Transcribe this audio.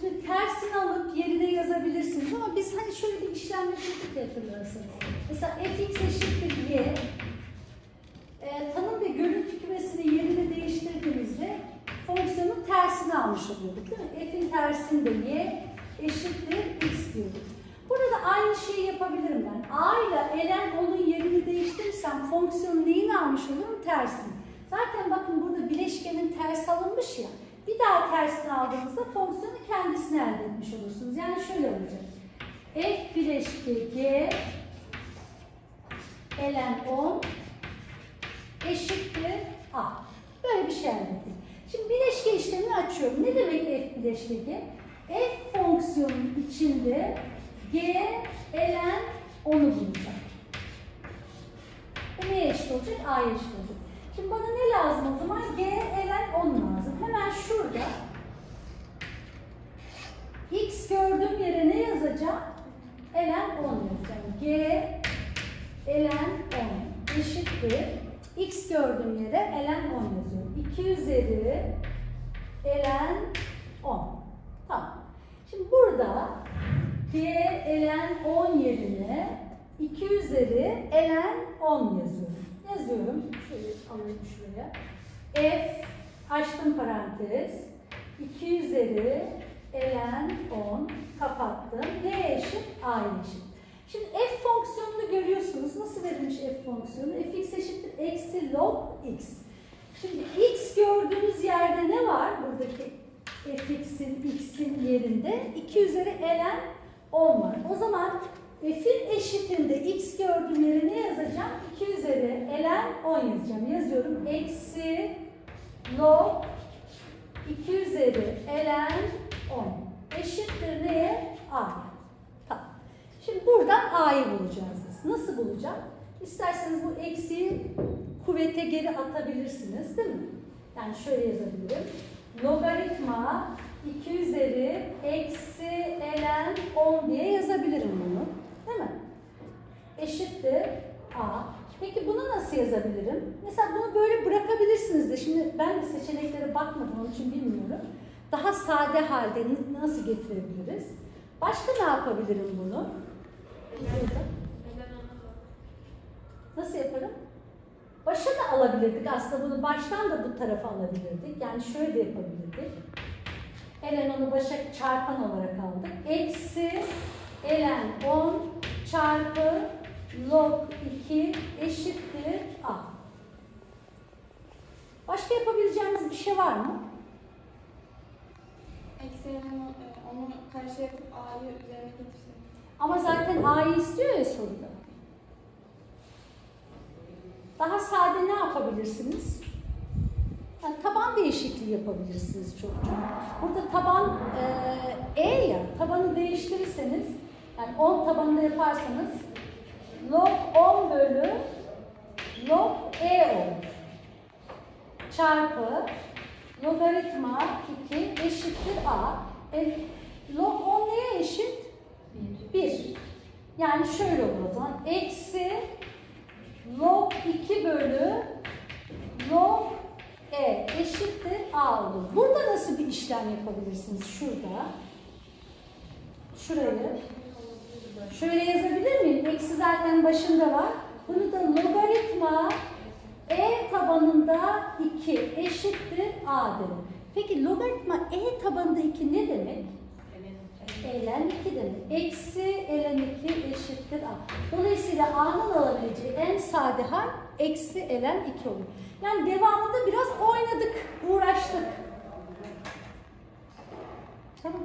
Şimdi tersini alıp yerine yazabilirsiniz ama biz hani şöyle bir işlem yapıyorduk ya hatırlarsınız. Mesela fx eşittir y. E, tanım ve görüntü kümesini yerini değiştirdiğimizde fonksiyonun tersini almış oluyorduk değil mi? F'in tersinde y eşittir x diyorduk. Burada da aynı şeyi yapabilirim ben. A ile ln onun yerini değiştirirsem fonksiyonun neyini almış olurum? Tersini. Zaten bakın burada bileşkenin tersi alınmış ya. Bir daha tersini aldığınızda fonksiyonu kendisini elde etmiş olursunuz. Yani şöyle olacak. F bileşke G ln 10 eşittir A. Böyle bir şey elde ettik. Şimdi bileşke işlemini açıyorum. Ne demek F bileşke G? F fonksiyonun içinde G ln 10'u bulacak. Bu neye eşit olacak? A'ya eşit olacak. Şimdi bana ne lazım o zaman? G ln 10 lazım. Hemen şurada x gördüğüm yere ne yazacağım? 10 yazacağım. G ln 10 eşittir. x gördüğüm yere ln 10 yazıyorum. 2 üzeri ln 10. Tamam. Şimdi burada G ln 10 yerine 2 üzeri ln 10 yazıyorum. Yazıyorum. Şöyle alayım şuraya. F açtım parantez. 2 üzeri ln 10 kapattım. Y eşit A eşit. Şimdi f fonksiyonunu görüyorsunuz. Nasıl verilmiş f fonksiyonu? fx eşittir eksi log x. Şimdi x gördüğünüz yerde ne var? Buradaki fx'in x'in yerinde 2 üzeri ln 10 var. O zaman f'in eşitinde x gördüğüm yere ne yazacağım? 2 üzeri ln 10 yazacağım. Yazıyorum. Eksi log 2 üzeri ln 10 eşittir neye? A'ya. A'yı bulacağız. Nasıl bulacağım? İsterseniz bu eksiği kuvvete geri atabilirsiniz değil mi? Yani şöyle yazabilirim. Logaritma 2 üzeri eksi ln 10 diye yazabilirim bunu. Değil mi? Eşittir A. Peki bunu nasıl yazabilirim? Mesela bunu böyle bırakabilirsiniz de. Şimdi ben de seçeneklere bakmadım onun için bilmiyorum. Daha sade halde nasıl getirebiliriz? Başka ne yapabilirim bunu? Nasıl yaparım? Başa da alabilirdik aslında bunu baştan da bu tarafa alabilirdik. Yani şöyle de yapabilirdik. Ln onu başa çarpan olarak aldık. Eksi ln 10 çarpı log 2 eşittir a. Başka yapabileceğimiz bir şey var mı? Eksi onu, onu karşı yapıp A'yı üzerine getirsek. Ama zaten a'yı istiyor ya soruda. Daha sade ne yapabilirsiniz? Yani taban değişikliği yapabilirsiniz çokça. Burada taban e, e ya, tabanı değiştirirseniz, yani 10 tabanında yaparsanız log 10 bölü log e olur. Çarpı logaritma 2 eşittir a. E, log 10 neye eşit? 1. Yani şöyle olur o zaman. Eksi log 2 bölü log e eşittir a olur. Burada nasıl bir işlem yapabilirsiniz? Şurada. Şurayı. Şöyle yazabilir miyim? Eksi zaten başında var. Bunu da logaritma e tabanında 2 eşittir a dedim. Peki logaritma e tabanında 2 ne demek? eksi ln 2 eşittir a. Dolayısıyla a'nın alabileceği en sade hal eksi ln 2 olur. Yani devamında biraz oynadık, uğraştık. Tamam